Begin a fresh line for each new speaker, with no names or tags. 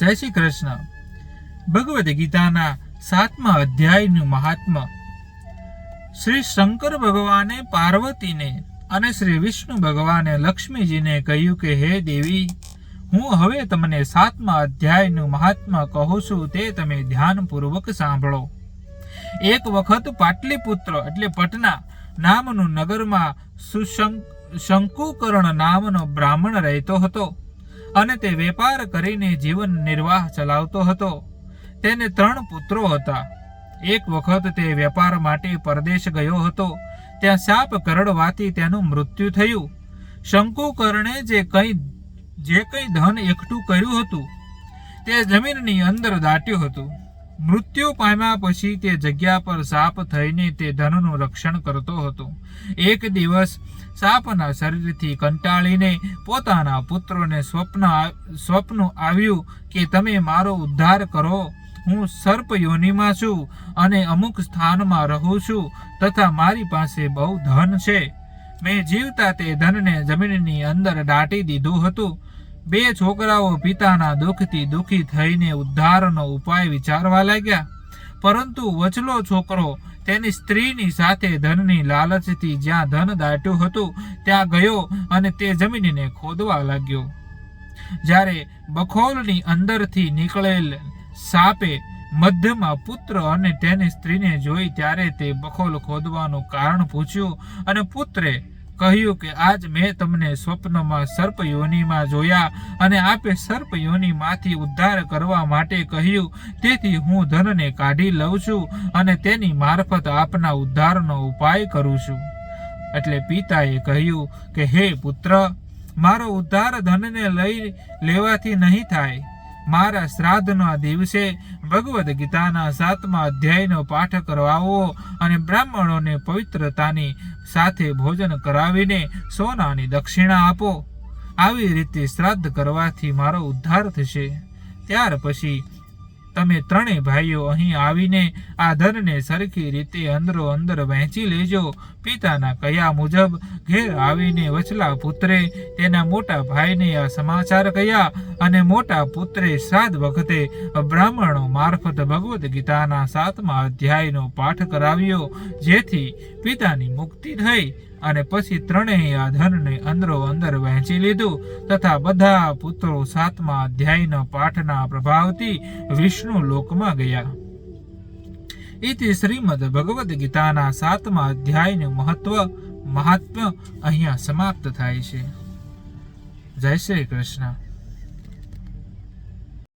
જય શ્રી કૃષ્ણ. ભગવદ્ ગીતાના સાતમા અધ્યાયનું મહાત્મા. શ્રી શંકર ભગવાને પાર્વતીને અને શ્રી વિષ્ણુ ભગવાને લક્ષ્મીજીને કહ્યું કે, હે દેવી, હું હવે તમને સાતમા અધ્યાયનું મહાત્મા કહું છું, તે તમે ધ્યાનપૂર્વક સાંભળો. એક વખત પાટલીપુત્ર એટલે પટના નામનું નગરમાં સુશંક, શંકુકર્ણ નામનો બ્રાહ્મણ રહેતો હતો. અને તે વેપાર કરીને જીવન નિર્વાહ ચલાવતો હતો. તેને ત્રણ પુત્રો હતા. એક વખત તે વેપાર માટે પરદેશ ગયો હતો. ત્યાં સાપ કરડવાથી તેનું મૃત્યુ થયું. શંકુકર્ણે જે કંઈ જે કંઈ ધન એકઠું કર્યું હતું, તે જમીનની અંદર દાટ્યું હતું. મૃત્યુ પામ્યા પછી તે જગ્યા પર સાપ થઈને તે ધનનું રક્ષણ કરતો હતો. એક દિવસ સાપના શરીરથી કંટાળીને પોતાના પુત્રોને સ્વપ્ન સ્વપ્ન આવ્યું કે તમે મારો ઉદ્ધાર કરો. હું સર્પ યોનિમાં છું અને અમુક સ્થાનમાં રહું છું તથા મારી પાસે બહુ ધન છે. મેં જીવતા તે ધનને જમીનની અંદર દાટી દીધું હતું. બે છોકરાઓ પિતાના દુઃખથી દુઃખી થઈને ઉદ્ધારનો ઉપાય વિચારવા લાગ્યા. પરંતુ વચલો છોકરો તેની સ્ત્રીની સાથે ધનની લાલચથી જ્યાં ધન દાટ્યું હતું, ત્યાં ગયો અને તે જમીનને ખોદવા લાગ્યો. જ્યારે બખોલની અંદરથી નીકળેલ સાપે મધ્યમાં પુત્ર અને તેની સ્ત્રીને જોઈ ત્યારે તે બખોલ ખોદવાનું કારણ પૂછ્યું અને પુત્રે કહ્યું કે આજ મેં તમને સ્વપ્નમાં સર્પ યોનિમાં જોયા અને આપે સર્પ યોનિમાંથી ઉદ્ધાર કરવા માટે કહ્યું, તેથી હું ધનને કાઢી લઉં છું અને તેની મારફત આપના ઉદ્ધારનો ઉપાય કરું છું. એટલે પિતાએ કહ્યું કે, હે પુત્ર, મારો ઉદ્ધાર ધનને લઈ લેવાથી નહીં થાય. મારા શ્રાદ્ધના દિવસે ભગવદ્ ગીતાના સાતમા અધ્યાયનો પાઠ કરવાવો અને બ્રાહ્મણોને પવિત્રતાની સાથે ભોજન કરાવીને સોનાની દક્ષિણા આપો. આવી રીતે શ્રાદ્ધ કરવાથી મારો ઉદ્ધાર થશે. ત્યાર પછી તમે ત્રણેય ભાઈઓ અહીં આવીને આ ધનને સરખી રીતે અંદરો અંદર વહેંચી લેજો. પિતાના કયા મુજબ ઘેર આવીને વચલા પુત્રે તેના મોટા ભાઈને આ સમાચાર કહ્યા અને મોટા પુત્રે સાત વખતે બ્રાહ્મણો મારફત ભગવદ્ ગીતાના સાતમા અધ્યાયનો પાઠ કરાવ્યો, જેથી પિતાની મુક્તિ થઈ અને પછી ત્રણેય આ અંદરો અંદર વહેંચી લીધું તથા બધા પુત્રો સાતમા અધ્યાયના પાઠના પ્રભાવથી વિષ્ણુ લોકમાં ગયા. ઇતિ શ્રીમદ ભગવદ્ ગીતાના સાતમા અધ્યાયનું મહત્વ, મહાત્મ્ય અહીંયા સમાપ્ત થાય છે. જય શ્રી કૃષ્ણ.